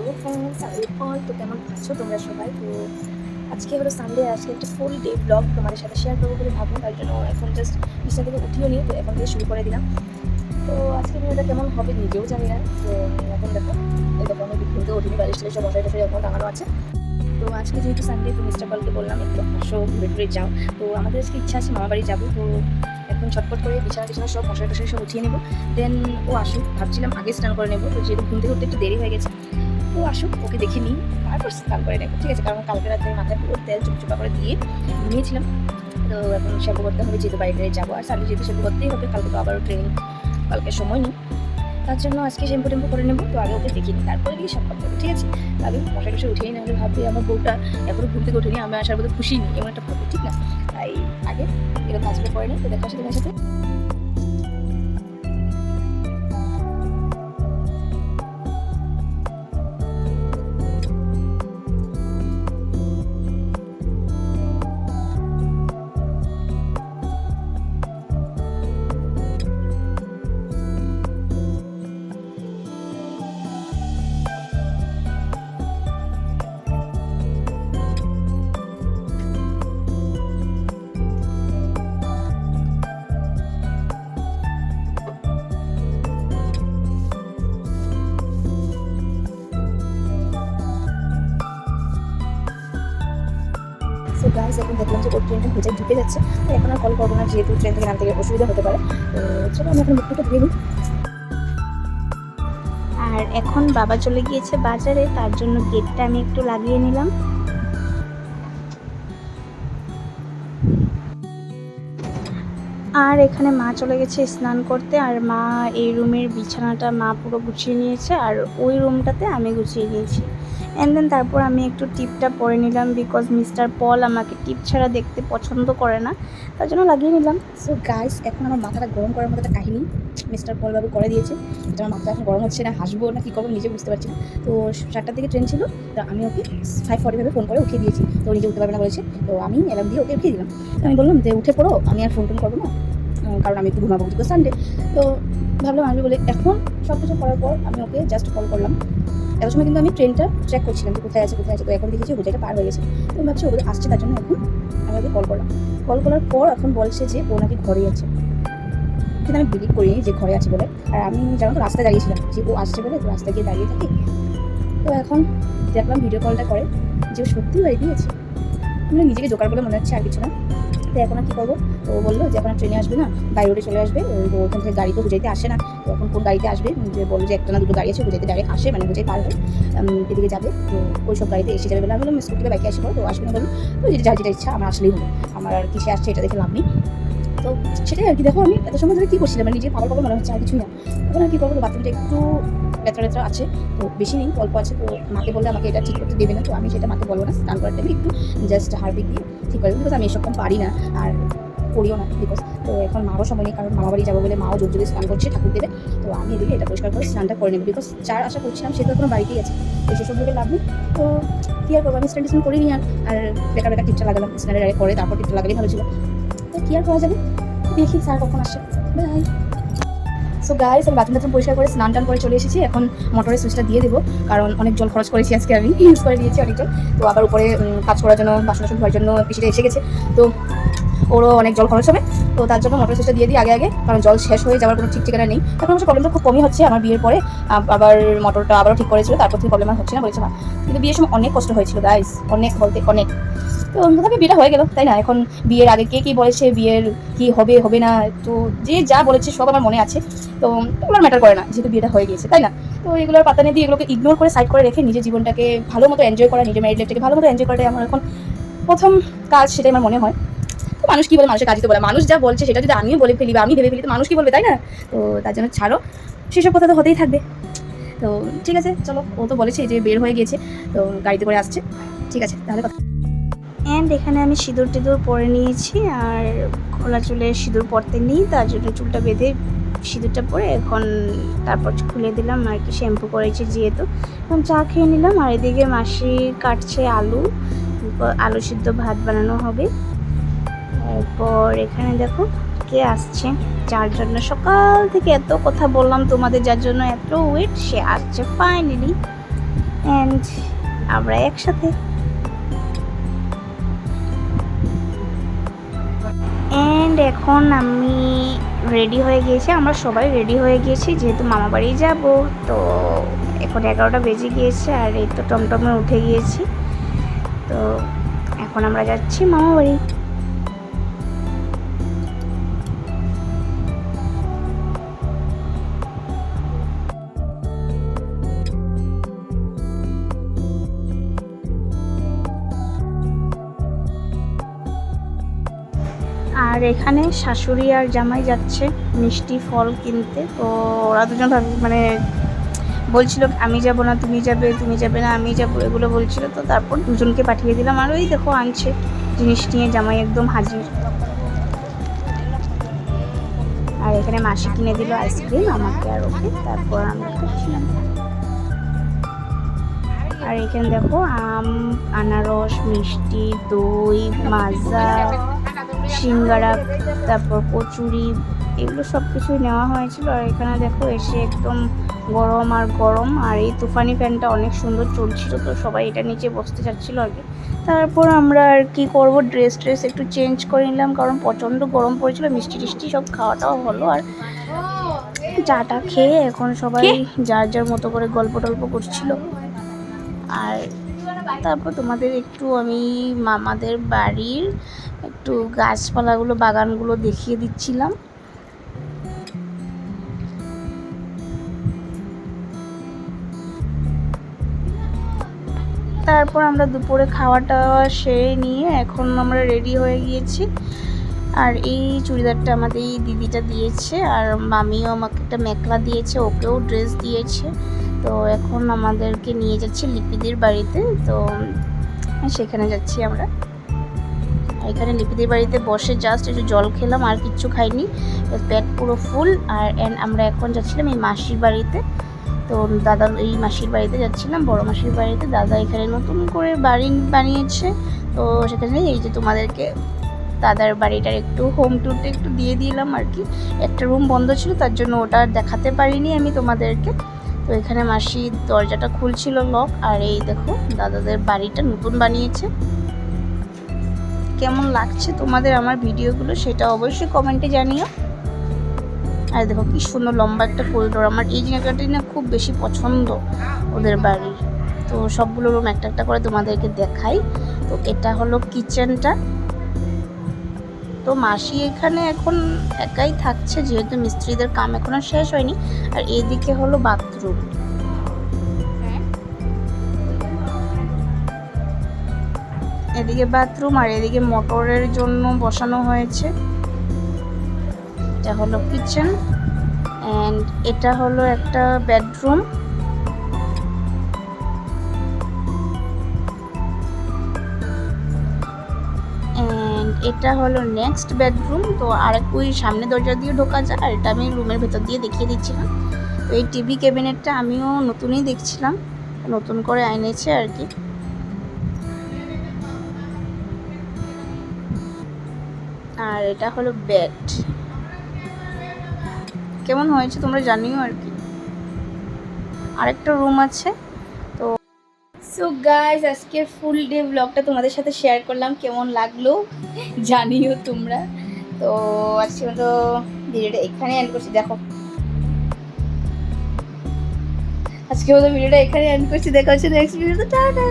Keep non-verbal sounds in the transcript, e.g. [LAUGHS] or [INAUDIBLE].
Hello friends আমি all তো কেমন আছো তোমরা সবাই? তো আজকে হলো সানডে আজকে একটা ফুল ডে ব্লগ তোমাদের সাথে শেয়ার করব বলে ভাবলাম, তার জন্য এখন জাস্ট বিছনা থেকে উঠিও নিই তো এখন থেকে শুরু করে দিলাম। তো আজকে ভিডিওটা কেমন হবে নিজেও জানি না, তো এখন দেখো, এই দেখো আমি ঘুম থেকে উঠিনি, বালিশ টালিশ সব মশাই টশাই এখন টাঙানো আছে। তো আজকে যেহেতু সানডে তো মিস্টার পালকে বললাম, একটু আসো ঘুরে ঘুরে যাও। তো আমাদের আজকে ইচ্ছা আছে, মামা বাড়ি যাব, তো এখন ছটপট করে বিছানা টিছানা সব মশাই টশাই সব উঠিয়ে নেব। দেন ও আসুক, ভাবছিলাম আগে স্নান করে নেব, তো যেহেতু ঘুম থেকে উঠতে একটু দেরি হয়ে গেছে। ও আসুক, ওকে দেখে নিই। তারপর স্নান করে নেব, ঠিক আছে? কারণ কালকে রাতে মাথায় পুরো তেল চুপচুপা করে দিয়ে নিয়েছিলাম তো এখন শ্যাম্পু করতে হবে, যেহেতু বাড়িতে যাব। আর সানডে যেহেতু শ্যাম্পু করতেই হবে, কালকে তো আবারও ট্রেনিং, কালকে সময় নেই। তার জন্য আজকে শ্যাম্পু টেম্পু করে নেব, তো আগে ওকে দেখিনি তারপরে গিয়ে সব করতে ঠিক আছে? আগে মশা টশা উঠিয়ে নেবে ভাবছি আমার বউটা এখনও ঘুম থেকে উঠেনি আমি আসার মধ্যে খুশি নেই এমন একটা ভাবো ঠিক না? তাই আগে এরকম কাজগুলো করে নিই তো দেখা তোমার সাথে। গাইস এখন দেখলাম যে ওর ট্রেনটা হয়ে ঢুকে যাচ্ছে। তো এখন আর কল করব না, যেহেতু ট্রেন থেকে নামতে গেলে অসুবিধা হতে পারে। তো চলো, আমি এখন মুখটা ধুয়ে নিই। আর এখন বাবা চলে গিয়েছে বাজারে, তার জন্য গেটটা আমি একটু লাগিয়ে নিলাম। আর এখানে মা চলে গেছে স্নান করতে, আর মা এই রুমের বিছানাটা মা পুরো গুছিয়ে নিয়েছে, আর ওই রুমটাতে আমি গুছিয়ে নিয়েছি অ্যান্ড দেন তারপর আমি একটু টিপটা পরে নিলাম বিকজ মিস্টার পল আমাকে টিপ ছাড়া দেখতে পছন্দ করে না, তার জন্য লাগিয়ে নিলাম। সো গাইস এখন আমার মাথাটা গরম করার মতো একটা কাহিনী মিস্টার পল বাবু করে দিয়েছে। এটা আমার মাথাটা এখন গরম হচ্ছে না, হাসবো না, কী করব নিজে বুঝতে পারছি না। তো চারটার দিকে ট্রেন ছিল, তো আমি ওকে ফাইভ ফর্টি ফাইভে ফোন করে উঠিয়ে দিয়েছি। তো নিজে উঠতে পারবে না বলেছে, তো আমি অ্যালার্ম দিয়ে ওকে উঠিয়ে দিলাম। তো আমি বললাম যে উঠে পড়ো, আমি আর ফোন টোন করব না। কারণ আমি একটু ঘুমাবো তো সানডে তো ভাবলাম আসবে বলে, এখন সব কিছু করার পর আমি ওকে জাস্ট কল করলাম। এত সময় কিন্তু আমি ট্রেনটা ট্র্যাক করছিলাম যে কোথায় আছে কোথায় আছে, তো এখন দেখেছি হুজাইটা পার হয়ে গেছে। তো আমি ভাবছি ওদের আসছে, তার জন্য এখন আমি ওকে কল করলাম। কল করার পর এখন বলছে যে ও নাকি ঘরেই আছে। কিন্তু আমি বিলিভ করিনি যে ঘরে আছে বলে। আর আমি জানো তো রাস্তায় দাঁড়িয়েছিলাম, যে ও আসছে বলে, তো রাস্তায় গিয়ে দাঁড়িয়ে থাকি। তো এখন দেখলাম ভিডিও কলটা করে, যে সত্যি বাড়িতে আছে মানে নিজেকে জোকার বলে মনে হচ্ছে আর কিছু না। তো এখন আর কী করব? তো বলল যে, এখন ট্রেনে আসবে না, গাড়ি রোডে চলে আসবে। ওখান থেকে গাড়ি তো বুঝাইতে আসে না। তো এখন কোন গাড়িতে আসবে? যে বলল যে একটা না দুটো গাড়ি আছে, বুঝাইতে ডাইরেক্ট আসে মানে বুঝাই পারবে। এদিকে যাবে। তো ওই সব গাড়িতে এসে যাবে। বলে আমি বললাম, স্কুটিতে বাইকে আসবে তো আসবে না বলল। তো যেটা যেটা ইচ্ছা, আমার আসলেই হলো আমার আর কিসে আসছে, এটা দেখে লাভ নেই। তো সেটাই আর কি। দেখো আমি এত সময় ধরে কী করছিলাম মানে নিজের পাগল পাগল মনে হচ্ছে আর কিছুই না। এখন আর কী করব বাথরুমটা একটু ব্যথা ব্যথা আছে, তো বেশি নেই, অল্প আছে, তো মাকে বললে আমাকে এটা ঠিক করতে দেবে না, তো আমি সেটা মাকে বলব না। স্নান করার টাইমে একটু জাস্ট হারপিক দিয়ে ঠিক করে বিকজ আমি এসব কম পারি না আর করিও না বিকজ তো এখন মারও সময় নেই, কারণ মামা বাড়ি যাব বলে মাও জোর জোরে স্নান করছে, ঠাকুর দেবে, তো আমি এদিকে এটা পরিষ্কার করে স্নানটা করে নেব বিকজ যার আশা করছিলাম সে তো এখনও বাড়িতেই আছে, তো সেসব ভেবে লাভ নেই, তো কী আর করব, আমি টিস্নান করিনি আর আর বেকার বেকার টিপটা লাগালাম, স্নানের আগে করে তারপর টিপটা লাগালেই ভালো ছিল। তো আর করা যাবে? দেখি স্যার কখন আসে। বাই সো গাইস আমি বাথরুম পরিষ্কার করে স্নান টান করে চলে এসেছি। এখন মোটরের সুইচটা দিয়ে দেবো, কারণ অনেক জল খরচ করেছি আজকে আমি। [LAUGHS] ইউজ করে দিয়েছি অনেক জল তো আবার উপরে কাজ করার জন্য বাসন টাসন ধোয়ার জন্য পিসিটা এসে গেছে। তো ওরও অনেক জল খরচ হবে। তো তার জন্য মোটর সুইচটা দিয়ে দিই আগে আগে, কারণ জল শেষ হয়ে যাওয়ার কোনো ঠিক ঠিকানা নেই। এখন অবশ্য প্রবলেমটা খুব কমই হচ্ছে আমার বিয়ের পরে। আবার মোটরটা আবারও ঠিক করেছিল, তারপর থেকে প্রবলেম হচ্ছে না বলেছে মা। কিন্তু বিয়ের সময় অনেক কষ্ট হয়েছিল গাইস অনেক বলতে অনেক। তো তথাপি বিয়েটা হয়ে গেল, তাই না? এখন বিয়ের আগে কে কী বলেছে, বিয়ের কি হবে হবে না, তো যে যা বলেছে সব আমার মনে আছে। তো এগুলো ম্যাটার করে না, যেহেতু বিয়েটা হয়ে গিয়েছে, তাই না? তো এগুলোর পাতা নিয়ে দিয়ে এগুলোকে ইগনোর করে সাইড করে রেখে নিজের জীবনটাকে ভালো মতো এনজয় করা, নিজের ম্যারিড লাইফটাকে ভালো মতো এনজয় করাটাই আমার এখন প্রথম কাজ, সেটাই আমার মনে হয়। মানুষ কি বলে মানুষের কাজই তো বলে। মানুষ যা বলছে সেটা যদি আমিও বলে ফেলি বা আমি ভেবে ফেলি, তো মানুষ কি বলবে, তাই না? তো তার জন্য ছাড়ো। সেসব কথা তো হতেই থাকবে। তো ঠিক আছে, চলো। ও তো বলেছে যে বের হয়ে গিয়েছে তো গাড়িতে করে আসছে। ঠিক আছে, তাহলে কথা অ্যান্ড এখানে আমি সিঁদুর টিঁদুর পরে নিয়েছি, আর খোলা চুলে সিঁদুর পরতে নিই, তার জন্য চুলটা বেঁধে সিঁদুরটা পরে এখন তারপর খুলে দিলাম, আর কি শ্যাম্পু করেছি যেহেতু। এখন চা খেয়ে নিলাম, আর এদিকে মাসি কাটছে আলু আলু সিদ্ধ ভাত বানানো হবে। তারপর এখানে দেখো কে আসছে? যার জন্য সকাল থেকে এত কথা বললাম তোমাদের, যার জন্য এত ওয়েট সে আসছে ফাইনালি অ্যান্ড আমরা একসাথে। অ্যান্ড এখন আমি রেডি হয়ে গিয়েছি, আমরা সবাই রেডি হয়ে গিয়েছি, যেহেতু মামা বাড়ি যাব, তো এখন এগারোটা বেজে গিয়েছে আর এই তো টমটমে উঠে গিয়েছি। তো এখন আমরা যাচ্ছি মামা বাড়ি। আর এখানে শাশুড়ি আর জামাই যাচ্ছে মিষ্টি ফল কিনতে। তো ওরা দুজন মানে বলছিল, আমি যাব না, তুমি যাবে তুমি যাবে না, আমি যাব, এগুলো বলছিল। তো তারপর দুজনকে পাঠিয়ে দিলাম। আর ওই দেখো আনছে জিনিস নিয়ে, জামাই একদম হাজির। আর এখানে মাসি কিনে দিল আইসক্রিম আমাকে আর ওকে, তারপর আমরা খাচ্ছিলাম। আর এখানে দেখো আম, আনারস, মিষ্টি, দই, মাজা সিঙ্গারা তারপর কচুরি এগুলো সব কিছুই নেওয়া হয়েছিল। আর এখানে দেখো এসে একদম গরম আর গরম আর এই তুফানি ফ্যানটা অনেক সুন্দর চলছিল তো সবাই এটা নিচে বসতে চাচ্ছিল আর কি। তারপর আমরা আর কি করব ড্রেস ট্রেস একটু চেঞ্জ করে নিলাম কারণ প্রচণ্ড গরম পড়েছিল মিষ্টি টিষ্টি সব খাওয়াটাও হলো আর চাটা খেয়ে এখন সবাই যার যার মতো করে গল্প টল্প করছিল। আর তারপর তোমাদের একটু আমি মামাদের বাড়ির একটু গাছপালাগুলো, বাগানগুলো দেখিয়ে দিচ্ছিলাম। তারপর আমরা দুপুরে খাওয়া টাওয়া সেরে নিয়ে এখন আমরা রেডি হয়ে গিয়েছি। আর এই চুড়িদারটা আমাদের এই দিদিটা দিয়েছে, আর মামিও আমাকে একটা মেখলা দিয়েছে, ওকেও ড্রেস দিয়েছে। তো এখন আমাদেরকে নিয়ে যাচ্ছে লিপিদের বাড়িতে, তো সেখানে যাচ্ছি আমরা। এখানে লিপিদির বাড়িতে বসে জাস্ট একটু জল খেলাম, আর কিচ্ছু খাইনি। পেট পুরো ফুল, আর and আমরা এখন যাচ্ছিলাম এই মাসির বাড়িতে। তো দাদা এই মাসির বাড়িতে যাচ্ছিলাম, বড় মাসির বাড়িতে। দাদা এখানে নতুন করে বাড়ি বানিয়েছে। তো সেখানে এই যে তোমাদেরকে দাদার বাড়িটার একটু হোম ট্যুরটা একটু দিয়ে দিলাম আর কি। একটা রুম বন্ধ ছিল, তার জন্য ওটা দেখাতে পারিনি আমি তোমাদেরকে। তো এখানে মাসি দরজাটা খুলছিল লক আর এই দেখো, দাদাদের বাড়িটা নতুন বানিয়েছে। কেমন লাগছে তোমাদের আমার ভিডিওগুলো সেটা অবশ্যই কমেন্টে জানিও। আর দেখো কি সুন্দর লম্বা একটা করিডোর আমার এই জায়গাটাই না খুব বেশি পছন্দ ওদের বাড়ির। তো সবগুলো রুম একটা একটা করে তোমাদেরকে দেখাই। তো এটা হলো কিচেনটা তো মাসি এখানে এখন একাই থাকছে, যেহেতু মিস্ত্রিদের কাম এখনও শেষ হয়নি। আর এদিকে হলো বাথরুম এদিকে বাথরুম আর এদিকে মোটরের জন্য বসানো হয়েছে। এটা হলো কিচেন অ্যান্ড এটা হলো একটা বেডরুম এটা হলো নেক্সট বেডরুম তো আরেক ওই সামনে দরজা দিয়ে ঢোকা যায়, আর এটা আমি রুমের ভেতর দিয়ে দেখিয়ে দিচ্ছিলাম। তো এই টিভি ক্যাবিনেটটা আমিও নতুনই দেখছিলাম, নতুন করে এনেছে আর কি। আর এটা হলো বেড কেমন হয়েছে তোমরা জানিও আর কি। আরেকটা রুম আছে, তো সো গাইজ আজকের ফুল ডে ব্লগটা তোমাদের সাথে শেয়ার করলাম, কেমন লাগল জানিও তোমরা। তো আজকে মতো ভিডিওটা এখানে এন্ড করছি, দেখো। আজকে মতো ভিডিওটা এখানে এন্ড করছি, দেখা হচ্ছে নেক্সট ভিডিওতে টাটা!